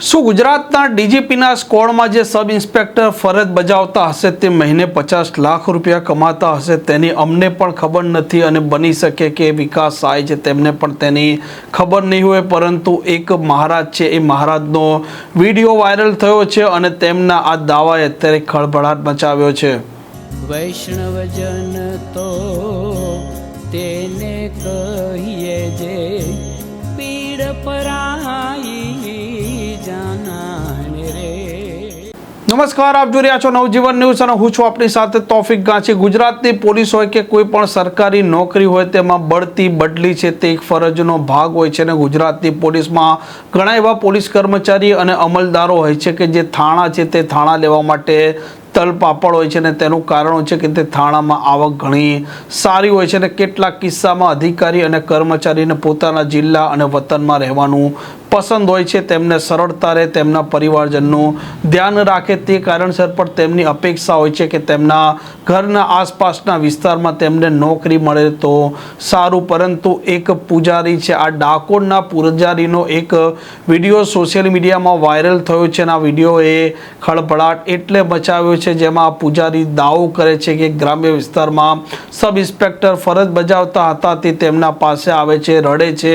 શું ગુજરાતના ડીજીપીના સ્કોડમાં જે સબ ઇન્સ્પેક્ટર ફરજ બજાવતા હશે તે મહિને પચાસ લાખ રૂપિયા કમાતા હશે તેની અમને પણ ખબર નથી અને બની શકે કે વિકાસ થાય છે તેમને પણ તેની ખબર નહીં હોય, પરંતુ એક મહારાજ છે, એ મહારાજનો વીડિયો વાયરલ થયો છે અને તેમના આ દાવાએ અત્યારે ખળભળાટ મચાવ્યો છે. વૈષ્ણવજન તો તેને કહીએ જે પીડ પરાઈ નમસ્કાર, આપ જોઈ રહ્યા છો નવજીવન ન્યૂઝ અને હું છું આપણી સાથે તોફિક ગાંચી. ગુજરાતની પોલીસ હોય કે કોઈ પણ સરકારી નોકરી હોય, તેમાં બઢતી બદલી છે તે એક ફરજનો ભાગ હોય છે અને ગુજરાતની પોલીસમાં ઘણા એવા પોલીસ કર્મચારી અને અમલદારો હોય છે કે જે થાણા છે તે થાણા લેવા માટે તલપાપડ હોય છે અને તેનું કારણ છે કે તે થાણામાં આવક ઘણી સારી હોય છે અને કેટલાક કિસ્સામાં અધિકારી અને કર્મચારીને પોતાના જિલ્લા અને વતનમાં રહેવાનું પસંદ હોય છે. તેમને સરળતા રહે તેમના પરિવારજનનું ધ્યાન રાખે તે કારણસર પણ તેમની અપેક્ષા હોય છે કે તેમના ઘરના આસપાસના વિસ્તારમાં તેમને નોકરી મળે તો સારું. પરંતુ એક પૂજારી છે, આ ડાકોરના પૂજારીનો એક વીડિયો સોશિયલ મીડિયામાં વાયરલ થયો છે અને આ વિડીયોએ ખળભળાટ એટલે મચાવ્યો છે જેમાં પૂજારી દાવો કરે છે કે ગ્રામ્ય વિસ્તારમાં સબ ઇન્સ્પેક્ટર ફરજ બજાવતા હતા, તે તેમના પાસે આવે છે, રડે છે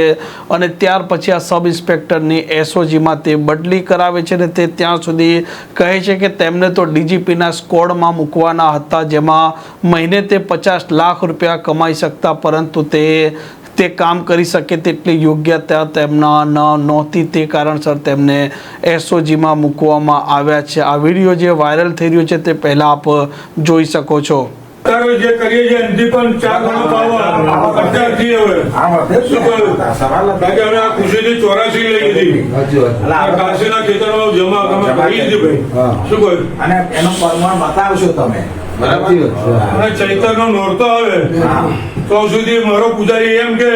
અને ત્યાર પછી આ સબ ઇન્સ્પેક્ટરની એસઓજીમાં તે બદલી કરાવે છે ને તે ત્યાં સુધી કહે છે કે તેમને તો ડીજીપીના સ્કોડમાં મૂકવાના હતા, જેમાં મહિને તે પચાસ લાખ રૂપિયા કમાઈ શકતા, પરંતુ તે તે કામ કરી શકે તેટલી યોગ્યતા તેમના ન નહોતી. તે કારણસર તેમને એસઓજીમાં મૂકવામાં આવ્યા છે. આ વીડિયો જે વાયરલ થઈ રહ્યો છે તે પહેલાં આપ જોઈ શકો છો. જે કરીએ છીએ એનાથી પણ ચાર ગણો પાવર અત્યારથી હવે. શું કહ્યું કારણ અમે આ ખુશીથી ચોરાસી લઈ લીધી. કાશીના ખેતરમાં જમા અમે કરી દીધી. ભાઈ શું કહ્યું? અને એનો પરમાણ બતાવશો તમે. અને ચૈતરનો નોરતો આવે. તો સુધી મારો પૂજારી એમ કે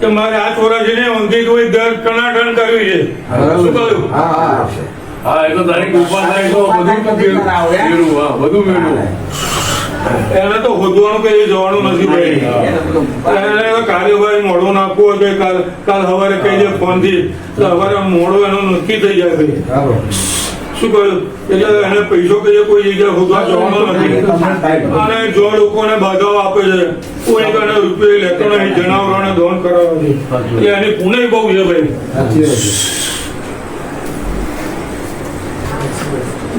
કે મારે આ ચોરાસીને ઊંધી કોઈ દર ટનાટન કરવી છે. શું કહ્યું? હા એ તો તારી કૃપા થાય તો બધું મેળવું હા? બધું મેળવું એને તો હોદવાનું કે જવાનું નથી ભાઈ. એને કાર્યભાઈ કાર્યવાહી મોડું નાખવું હોય કાલ કાલ સવારે કહી દે ફોનથી. તો સવારે મોડું એનું નક્કી થઈ જાય ભાઈ. શું કહ્યું? એટલે એને પૈસો કહીએ કોઈ જગ્યાએ હોદવા જવાનો નથી. અને જો લોકોને બાધાઓ આપે છે કોઈ કને રૂપિયા લેતો નહીં જનાવરોને દોન કરાવે છે. એટલે એની પુણે બહુ છે ભાઈ.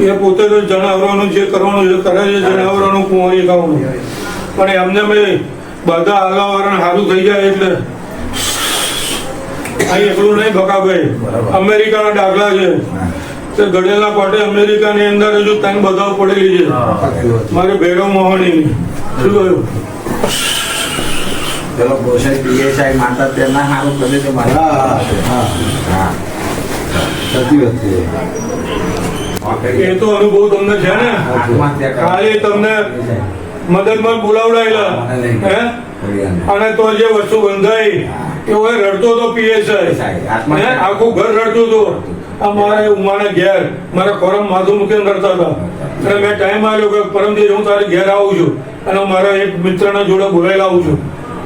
એ પોતે તો જનાવરોનું જે કરવાનું છે કરે છે જનાવરોનું કુંવારી ગાવાનું પણ એમને મેં બધા આલાવારણ સારું થઈ જાય એટલે અહીં એટલું નહીં ભકાભાઈ અમેરિકાના દાખલા છે. તે ગઢેલા કોટે અમેરિકાની અંદર હજુ ત્રણ બધાઓ પડેલી છે. મારે ભૈરવ મોહની શું કહ્યું? પેલો ગોસાઈ પીએસઆઈ માતા તેના સારું કરે તો મારા. હા એ તો અનુભવ તમને છે ને. ખાલી તમને મદદમાં બોલાવડાયેલા. હે? અને તો જે વસ્તુ બંધાઈ એવો એ રડતો તો પીએસઆઈ આખું ઘર રડતું હતું. આ મારા ઉમાના ઘેર મારે ખોરમ માથું મૂકીને કરતા હતા. અને મેં ટાઈમ આવ્યો કે પરમજી હું તારે ઘેર આવું છું. અને મારા એક મિત્રના જોડે બોલાવી આવું છું.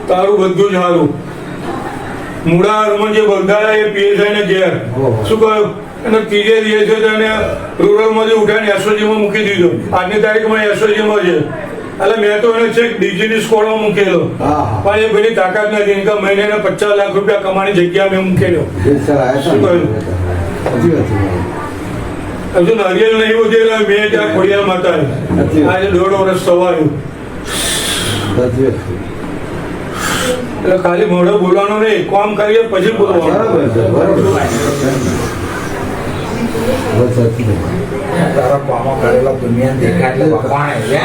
તારું બધું જ સારું મૂળા હરમન જે બંધાયા એ પીએસઆઈ ને ઘેર. શું કહ્યું અને ત્રીજે દિવસે તેને રૂરલમાંથી ઉઠાઈને એસઓજી માં મૂકી દીધો. આજની તારીખમાં એસઓજી માં છે. એટલે મેં તો એને છેક ડીજીની સ્કોડમાં મૂકેલો. પણ એ બધી તાકાત નથી. ઇન્કમ મહિને પચાસ લાખ રૂપિયા કમાણી જગ્યા મેં મૂકેલો. શું કહ્યું? હજુ નારિયેલ નહીં વધે મેં ત્યાં ખોડિયાર માતા આજે દોઢ વર્ષ સવાયું એટલે ખાલી મોઢે બોલવાનું નહીં કામ કરીએ પછી બોલવાનું. તારા પામો કરેલા દુનિયા દેખાય એટલે વખાણે.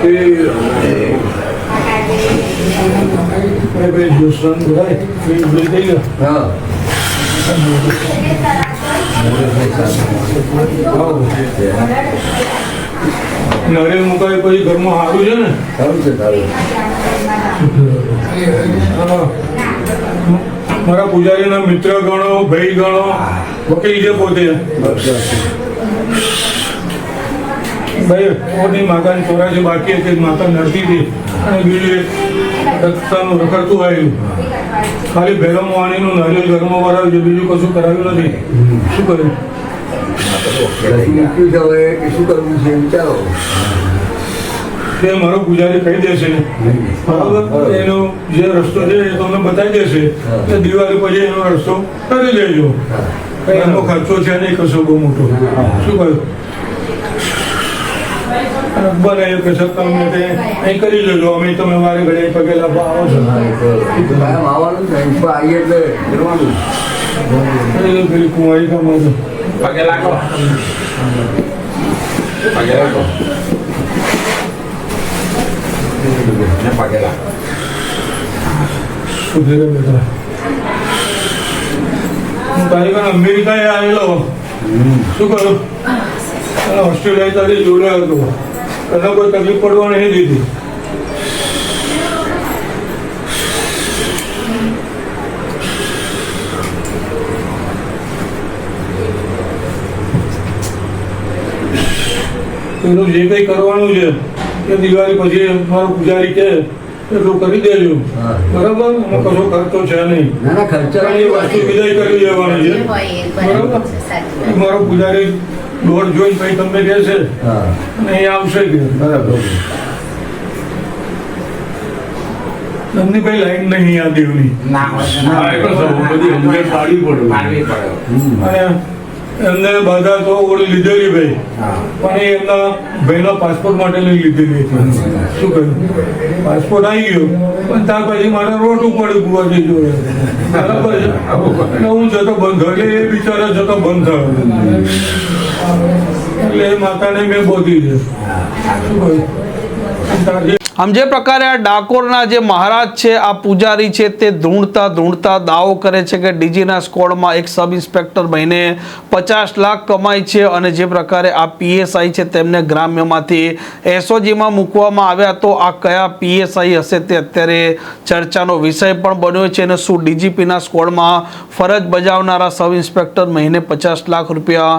થઈ મુકાય પછી ઘરમાં સારું છે ને હા. મારા પૂજારીના મિત્ર ગણો ભાઈ ગણો વકીલ છે પોતે. ભાઈ પોતની માતાની ચોરાસી બાકી હતી માતા નડતી હતી. અને બીજું એક રસ્તાનું રખડતું આવ્યું ખાલી ભેરમ વાણીનું નારિયેલ ઘરમાં કરાવ્યું છે બીજું કશું કરાવ્યું નથી. શું કર્યું? શું કરવું છે વિચારો. તે મારો પૂજારી કહી દેશે બરાબર? એનો જે રસ્તો છે એ તમને બતાવી દેશે કે દિવાળી પછી એનો રસ્તો કરી દેજો એનો ખર્ચો છે નહીં કશો બહુ મોટો. શું કહ્યું બને એ કે સર તમે તે અહીં કરી લેજો અમે તમે મારે ઘરે પગે લાવવા આવો છો. કાયમ આવવાનું આવીએ એટલે કરવાનું. એ પેલી કુંવારી કામ પગે લાગો. પગે લાગો. પગે લાગો. સુધીરે બેટા હું તારી કારણે અમેરિકાએ આવેલો. શું કરું? ઓસ્ટ્રેલિયા તારી જોડે હતો. તને કોઈ તકલીફ પડવા નહીં દીધી. એનું જે કંઈ કરવાનું છે એ દિવાળી પછી મારો પૂજારી કે એટલું કરી દેજો. બરાબર? એમાં કશો ખર્ચો છે નહીં. ના ના ખર્ચા વિદાય કરી દેવાની છે. બરાબર એ મારો પૂજારી દોડ જોઈને ભાઈ તમને કહેશે અને એ આવશે કે. બરાબર. તમને કઈ લાઈન નહીં આ દેવની બધી પાડવી પડે. અને એમને બધા તો ઓળી લીધેલી ભાઈ. પણ એમના ભાઈનો પાસપોર્ટ માટે લઈ લીધેલી હતી. શું કહ્યું? પાસપોર્ટ આવી ગયો. પણ ત્યાર પછી મારે રોટું પડ્યું બુવાજી જોડે બરાબર છે? એટલે હું જતો બંધ થયો. એટલે એ બિચારા જતો બંધ થયો. આમ જે પ્રકારે આ ડાકોરના જે મહારાજ છે, આ પૂજારી છે, તે ધૂણતા ધૂણતા દાવો કરે છે કે ડીજીના સ્કોડમાં એક સબ ઇન્સ્પેક્ટર મહિને પચાસ લાખ કમાય છે અને જે પ્રકારે આ પીએસઆઈ છે તેમને ગ્રામ્યમાંથી એસઓજીમાં મૂકવામાં આવ્યા તો આ કયા પીએસઆઈ હશે તે અત્યારે ચર્ચાનો વિષય પણ બન્યો છે અને શું ડીજીપીના સ્કોડમાં ફરજ બજાવનારા સબ ઇન્સ્પેક્ટર મહિને પચાસ લાખ રૂપિયા